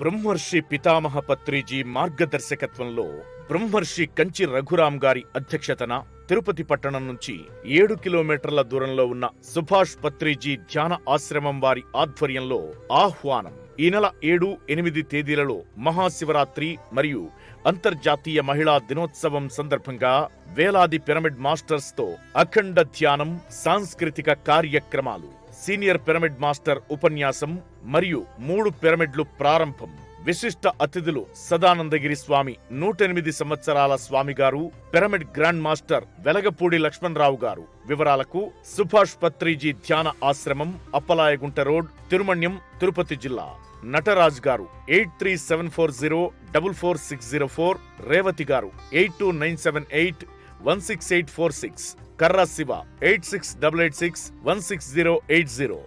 బ్రహ్మర్షి పితామహ పత్రిజీ మార్గదర్శకత్వంలో బ్రహ్మర్షి కంచి రఘురాం గారి అధ్యక్షతన తిరుపతి పట్టణం నుంచి ఏడు కిలోమీటర్ల దూరంలో ఉన్న సుభాష్ పత్రిజీ ధ్యాన ఆశ్రమం వారి ఆధ్వర్యంలో ఆహ్వానం. ఈ నెల ఏడు ఎనిమిది తేదీలలో మహాశివరాత్రి మరియు అంతర్జాతీయ మహిళా దినోత్సవం సందర్భంగా వేలాది పిరమిడ్ మాస్టర్స్తో అఖండ ధ్యానం సాంస్కృతిక కార్యక్రమాలు సీనియర్ పిరమిడ్ మాస్టర్ ఉపన్యాసం మరియు మూడు పిరమిడ్లు ప్రారంభం. విశిష్ట అతిథులు సదానందగిరి స్వామి నూటెనిమిది సంవత్సరాల స్వామి గారు pyramid grand master Velagapudi Lakshmana Rao garu. వివరాలకు సుభాష్ పత్రిజీ ధ్యాన ఆశ్రమం అప్పలాయగుంట రోడ్ తిరుమణ్యం తిరుపతి జిల్లా. Nataraj garu eight three seven four zero double four six zero four Revathi garu eight two nine seven eight one six eight four six. Karra Siva eight six double eight six one six zero eight zero.